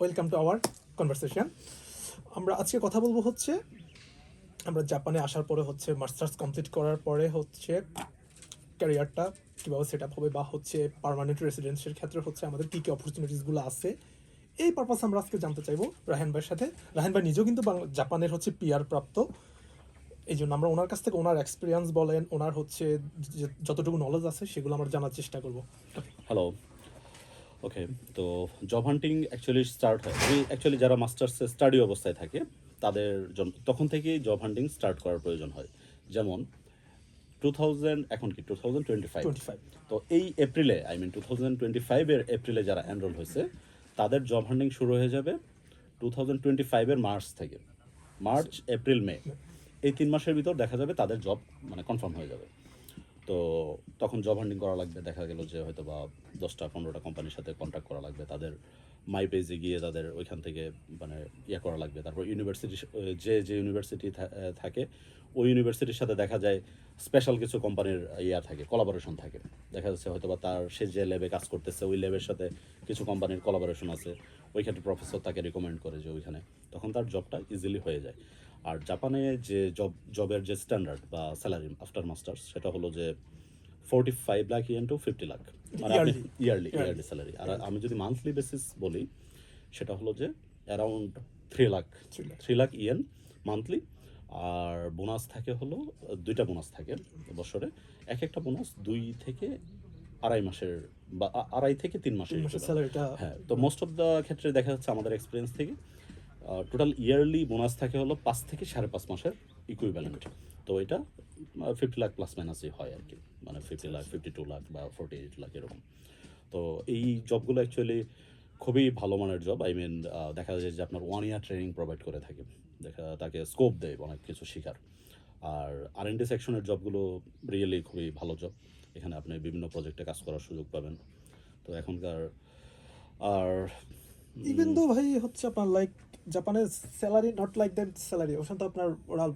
Welcome to our conversation আমরা আজকে কথা বলব হচ্ছে, আমরা জাপানে আসার পরে হচ্ছে মাস্টার্স কমপ্লিট করার পরে হচ্ছে ক্যারিয়ারটা কীভাবে সেট আপ হবে বা হচ্ছে পার্মানেন্ট রেসিডেন্সের ক্ষেত্রে হচ্ছে আমাদের কী কী অপরচুনিটিসগুলো আছে, এই পারপাস আমরা আজকে জানতে চাইব রাহেন ভাইয়ের সাথে। রাহেন ভাই নিজেও কিন্তু জাপানের হচ্ছে পিআর প্রাপ্ত এই জন্য আমরা ওনার কাছ থেকে ওনার এক্সপিরিয়েন্স বলেন, ওনার হচ্ছে যতটুকু নলেজ আছে সেগুলো আমরা জানার চেষ্টা করব। হ্যালো ওকে তো জব হান্টিং অ্যাকচুয়ালি স্টার্ট হয়। আমি অ্যাকচুয়ালি যারা মাস্টার্সে স্টাডি অবস্থায় থাকে তাদের জন্য তখন থেকেই জব হান্টিং স্টার্ট করার প্রয়োজন হয়। যেমন টু থাউজেন্ড এখন কি টু থাউজেন্ড টোয়েন্টি ফাইভ তো এই এপ্রিলে I mean two thousand twenty ফাইভের এপ্রিলে যারা এনরোল হয়েছে তাদের জব হান্টিং শুরু হয়ে যাবে টু থাউজেন্ড টোয়েন্টি ফাইভের মার্চ থেকে। মার্চ এপ্রিল মে এই তিন মাসের ভিতর দেখা যাবে তাদের জব মানে কনফার্ম হয়ে যাবে। তো তখন জব হান্টিং করা লাগবে, দেখা গেল যে হয়তো বা দশটা, পনেরোটা কোম্পানির সাথে কন্ট্যাক্ট করা লাগবে, তাদের মাই পেজে গিয়ে তাদের ওইখান থেকে মানে ইয়ে করা লাগবে। তারপর ইউনিভার্সিটি যে যে ইউনিভার্সিটি থাকে, ওই ইউনিভার্সিটির সাথে দেখা যায় স্পেশাল কিছু কোম্পানির ইয়া থাকে কলাবোরেশন থাকে। দেখা যাচ্ছে হয়তো বা তার, সে যে ল্যাবে কাজ করতেছে, ওই ল্যাবের সাথে কিছু কোম্পানির কলাবোরেশন আছে। ওইখানে প্রফেসর তাকে রিকমেন্ড করে যে ওইখানে। তখন তার জবটা ইজিলি হয়ে যায়। আর জাপানে যে জব জবের যে স্ট্যান্ডার্ড বা স্যালারি আফটার মাস্টার্স সেটা হলো যে forty five lakh yen two fifty lakh মানে ইয়ারলি ইয়ারলি স্যালারি আর আমি যদি মান্থলি বেসিস বলি সেটা হলো যে around three lakh three lakh yen monthly আর বোনাস থাকে হলো দুইটা বোনাস থাকে বছরে। এক একটা বোনাস দুই থেকে আড়াই মাসের বা আড়াই থেকে তিন মাসের হ্যাঁ তো মোস্ট অফ দ্য ক্ষেত্রে দেখা যাচ্ছে আমাদের এক্সপিরিয়েন্স থেকে টোটাল ইয়ারলি বোনাস থাকে হলো পাঁচ থেকে সাড়ে পাঁচ মাসের ইকুইভ্যালেন্ট তো এটা ফিফটি লাখ প্লাস মাইনাসই হয় আর কি। মানে fifty lakh fifty two lakh বা ফোর্টি এইট লাখ এরকম। তো এই জবগুলো অ্যাকচুয়ালি খুবই ভালো মানের জব আই মিন দেখা যায় যে আপনার ওয়ান ইয়ার ট্রেনিং প্রোভাইড করে থাকে। দেখা তাকে স্কোপ দেয় অনেক কিছু শেখার। আর আর এন ডি সেকশনের জবগুলো রিয়েলি খুবই ভালো জব এখানে আপনি বিভিন্ন প্রজেক্টে কাজ করার সুযোগ পাবেন। তো এখনকার আর ইভেন দো ভাই হচ্ছে আপনার লাইক জাপানের salary not like that salary ওখানে তো আপনার ওরা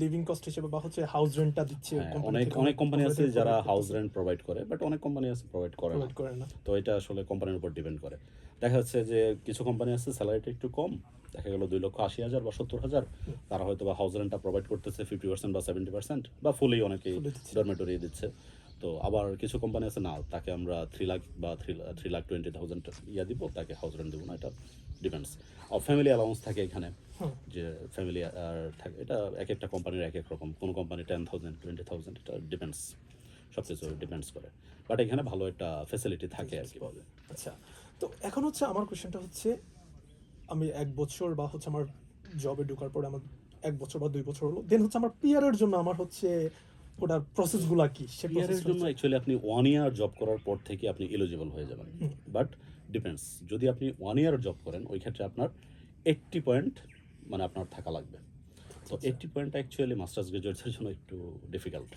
লিভিং কস্ট হিসেবে বা হচ্ছে হাউস রেন্টটা দিচ্ছে হ্যাঁ, অনেক অনেক কোম্পানি আছে যারা হাউস রেন্ট প্রোভাইড করে বাট অনেক কোম্পানি আছে প্রোভাইড করে না। তো এটা আসলে কোম্পানির উপর ডিপেন্ড করে। দেখা যাচ্ছে যে কিছু কোম্পানি আছে স্যালারিটা একটু কম দেখা গেল দুই লক্ষ আশি হাজার বা সত্তর হাজার তারা হয়তো বা হাউস রেন্টটা প্রোভাইড করতেছে ফিফটি পার্সেন্ট বা সেভেন্টি পার্সেন্ট বা ফুলি অনেকেই। ডরমেটরি দিচ্ছে। তো আবার কিছু কোম্পানি আছে না তাকে আমরা থ্রি লাখ বা three three lakh twenty thousand ইয়া দিব তাকে হাউস রেন্ট দেবো না এটা ডিপেন্ডস আর ফ্যামিলি অ্যালাউন্স থাকে এখানে যে ফ্যামিলি আর থাকে এটা এক একটা কোম্পানির এক এক রকম কোনো company ten thousand twenty thousand এটা ডিপেন্ডস সব কিছু ডিপেন্ডস করে। বাট এখানে ভালো একটা ফেসিলিটি থাকে আর কি। আচ্ছা তো এখন হচ্ছে আমার কোশ্চেনটা হচ্ছে আমি এক বছর বা হচ্ছে আমার জবে ঢোকার পরে আমার এক বছর বা দুই বছর হলো দেন হচ্ছে আমার পিয়ারের জন্য আমার হচ্ছে ওটার প্রসেসগুলো কি? সে পিয়ারের জন্য অ্যাকচুয়ালি আপনি ওয়ান ইয়ার জব করার পর থেকে আপনি এলিজিবল হয়ে যাবেন। বাট ডিপেন্ডস যদি আপনি ওয়ান ইয়ার জব করেন ওই ক্ষেত্রে আপনার এইট্টি পয়েন্ট মানে আপনার থাকা লাগবে। তো এইট্টি পয়েন্ট অ্যাকচুয়ালি মাস্টার্স গ্রাজুয়েটসের জন্য একটু ডিফিকাল্ট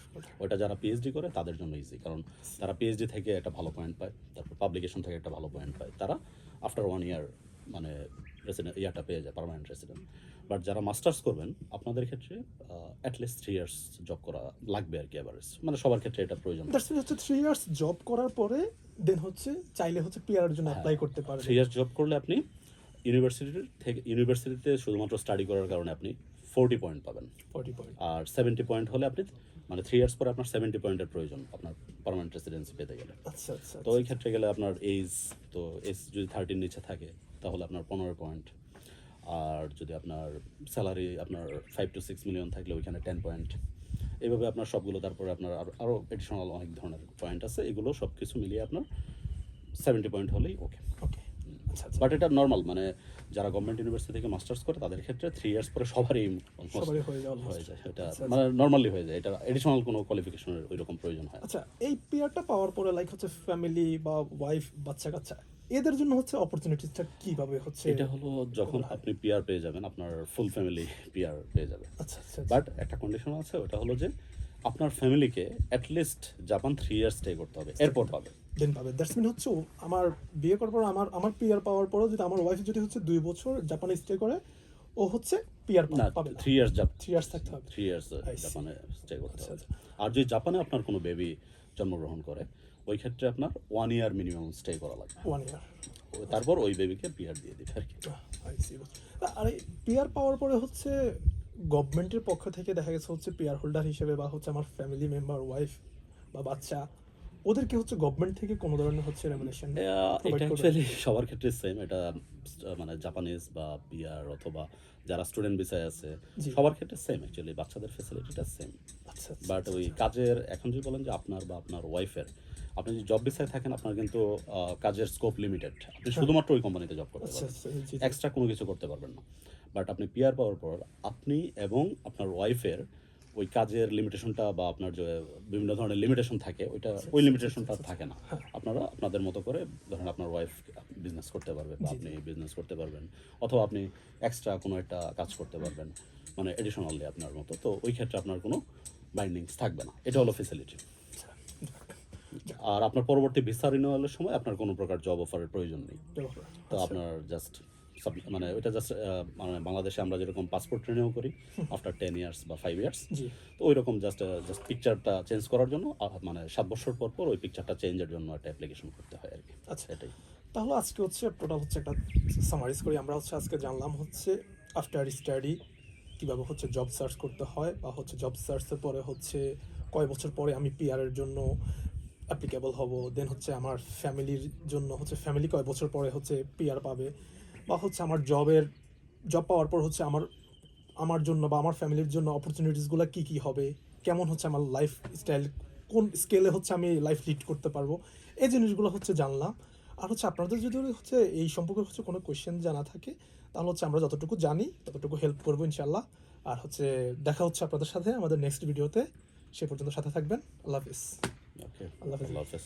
ওটা যারা পিএইচডি করে তাদের জন্য ইজি কারণ তারা পিএইচডি থেকে একটা ভালো পয়েন্ট পায় তারপর পাবলিকেশন থেকে একটা ভালো পয়েন্ট পায়। তারা আফটার ওয়ান ইয়ার মানে রেসিডেন্ট ইয়ারটা পেয়ে যায় পার্মানেন্ট রেসিডেন্ট বাট যারা মাস্টার্স করবেন আপনাদের ক্ষেত্রে অ্যাটলিস্ট থ্রি ইয়ার্স জব করা লাগবে আর কি অ্যাভারেজ মানে সবার ক্ষেত্রে এটা প্রয়োজন হচ্ছে থ্রি ইয়ার্স জব করার পরে দেন হচ্ছে চাইলে হচ্ছে পিআর জন্য অ্যাপ্লাই করতে পারবে থ্রি ইয়ার্স জব করলে আপনি ইউনিভার্সিটির থেকে ইউনিভার্সিটিতে শুধুমাত্র স্টাডি করার কারণে আপনি ফোরটি পয়েন্ট পাবেন। ফর্টি পয়েন্ট আর সেভেন্টি পয়েন্ট হলে আপনি মানে থ্রি ইয়ার্স পরে আপনার সেভেন্টি পয়েন্টের প্রয়োজন আপনার পার্মানেন্ট রেসিডেন্সি পেতে গেলে। আচ্ছা আচ্ছা তো ওই ক্ষেত্রে গেলে আপনার এইজ তো এজ যদি থার্টির নিচে থাকে তাহলে আপনার পনেরো পয়েন্ট আর যদি আপনার স্যালারি আপনার ফাইভ টু সিক্স মিলিয়ন থাকলে ওইখানে টেন পয়েন্ট এইভাবে আপনার সবগুলো তারপরে আপনার আরও আরও এডিশনাল অনেক ধরনের পয়েন্ট আছে। এগুলো সব কিছু মিলিয়ে আপনার সেভেন্টি পয়েন্ট হলেই ওকে ওকে আচ্ছা আচ্ছা। বাট এটা নর্মাল মানে যারা গভর্নমেন্ট ইউনিভার্সিটি থেকে মাস্টার্স করে তাদের ক্ষেত্রে থ্রি ইয়ার্স পরে সবারই সবারই হয়ে যায় হয়ে যায় এটা আচ্ছা, মানে নর্মালি হয়ে যায়। এটা এডিশনাল কোনো কোয়ালিফিকেশনের ওই রকম প্রয়োজন হয় আচ্ছা এই পিআরটা পাওয়ার পরে লাইক হচ্ছে ফ্যামিলি বা ওয়াইফ বাচ্চা কাচ্চা এদের জন্য হচ্ছে অপরচুনিটিসটা কীভাবে হচ্ছে? এটা হলো যখন আপনি পিআর পেয়ে যাবেন আপনার ফুল ফ্যামিলি পিআর পেয়ে যাবে আচ্ছা আচ্ছা বাট একটা কন্ডিশন আছে ওটা হলো যে আপনার ফ্যামিলিকে at least Japan three years stay করতে হবে এরপর পাবে দেন পাবে দ্যাটস মিন হচ্ছে আমার বিয়ে করার পর আমার আমার পিআর পাওয়ার পরও যদি আমার ওয়াইফ যদি হচ্ছে দুই বছর জাপানে স্টে করে ও হচ্ছে পিআর না পাবে থ্রি ইয়ার্স থ্রি ইয়ার্স থাকতে হবে। থ্রি ইয়ার্স জাপানে স্টে করতে আচ্ছা, হবে। আর যদি জাপানে আপনার কোনো বেবি জন্মগ্রহণ করে ওই ক্ষেত্রে আপনার ওয়ান ইয়ার মিনিমাম স্টে করা লাগবে ওয়ান ইয়ার তারপর ওই বেবিকে পিয়ার দিয়ে দিবে আর কি. পিয়ার পাওয়ার পরে হচ্ছে গভর্নমেন্টের পক্ষ থেকে দেখা গেছে হচ্ছে পিয়ার হোল্ডার হিসেবে বা হচ্ছে আমার ফ্যামিলি মেম্বার ওয়াইফ বা বাচ্চা ওদেরকে হচ্ছে গভর্নমেন্ট থেকে কোনো ধরনের হচ্ছে রেমুনেশন এটা অ্যাকচুয়ালি সবার ক্ষেত্রে সেম এটা মানে জাপানিজ বা অথবা যারা স্টুডেন্ট বিষয় আছে। সবার ক্ষেত্রে সেম অ্যাকচুয়ালি বাচ্চাদের ফেসিলিটিটা সেম আচ্ছা আচ্ছা, বাট ওই কাজের এখন যদি বলেন যে আপনার বা আপনার ওয়াইফের আপনি যদি জব বিষয়ে থাকেন আপনার কিন্তু কাজের স্কোপ লিমিটেড আপনি শুধুমাত্র ওই কোম্পানিতে জব করতে আচ্ছা পারবেন। আচ্ছা। এক্সট্রা কোনো কিছু করতে পারবেন না। বাট আপনি পিয়ার পাওয়ার পর আপনি এবং আপনার ওয়াইফের ওই কাজের লিমিটেশনটা বা আপনার যে বিভিন্ন ধরনের লিমিটেশন থাকে ওইটা ওই লিমিটেশনটা থাকে না। আপনারা আপনাদের মতো করে ধরেন আপনার ওয়াইফ বিজনেস করতে পারবে বা আপনি বিজনেস করতে পারবেন। অথবা আপনি এক্সট্রা কোনো একটা কাজ করতে পারবেন মানে এডিশনালি আপনার মতো। তো ওই ক্ষেত্রে আপনার কোনো বাইন্ডিংস থাকবে না। এটা হলো ফেসিলিটি আর আপনার পরবর্তী ভিসা রিনিউয়ালের সময় আপনার কোনো প্রকার জব অফারের প্রয়োজন নেই। তো আপনার জাস্ট মানে ওইটা জাস্ট মানে বাংলাদেশে আমরা যেরকম পাসপোর্ট রিনিউ করি আফটার টেন ইয়ার্স বা ফাইভ ইয়ার্স জি। তো ওই রকম জাস্ট জাস্ট পিকচারটা চেঞ্জ করার জন্য মানে সাত বছর পর পর ওই পিকচারটা চেঞ্জের জন্য একটা অ্যাপ্লিকেশন করতে হয় আর কি। আচ্ছা। এটাই। তাহলে আজকে হচ্ছে টোটাল হচ্ছে একটা সামারিজ করি। আমরা হচ্ছে আজকে জানলাম হচ্ছে আফটার স্টাডি কীভাবে হচ্ছে জব সার্চ করতে হয় বা হচ্ছে জব সার্চের পরে হচ্ছে কয় বছর পরে আমি পিআরের জন্য অ্যাপ্লিকেবল হব দেন হচ্ছে আমার ফ্যামিলির জন্য হচ্ছে ফ্যামিলি কয় বছর পরে হচ্ছে পিআর পাবে, বা হচ্ছে আমার জবের জব পাওয়ার পর হচ্ছে আমার আমার জন্য বা আমার ফ্যামিলির জন্য অপরচুনিটিসগুলো কী কী হবে, কেমন হচ্ছে আমার লাইফ স্টাইল কোন স্কেলে হচ্ছে আমি লাইফ লিড করতে পারব, এই জিনিসগুলো হচ্ছে জানলাম। আর হচ্ছে আপনাদের যদি হচ্ছে এই সম্পর্কে হচ্ছে কোনো কোয়েশ্চেন জানা থাকে, তাহলে হচ্ছে আমরা যতটুকু জানি ততটুকু হেল্প করব ইনশাল্লাহ আর হচ্ছে দেখা হচ্ছে আপনাদের সাথে আমাদের নেক্সট ভিডিওতে সে পর্যন্ত সাথে থাকবেন, আল্লাহ হাফিজ। ওকে আল্লাহ হাফেজ। আল্লাহ হাফেজ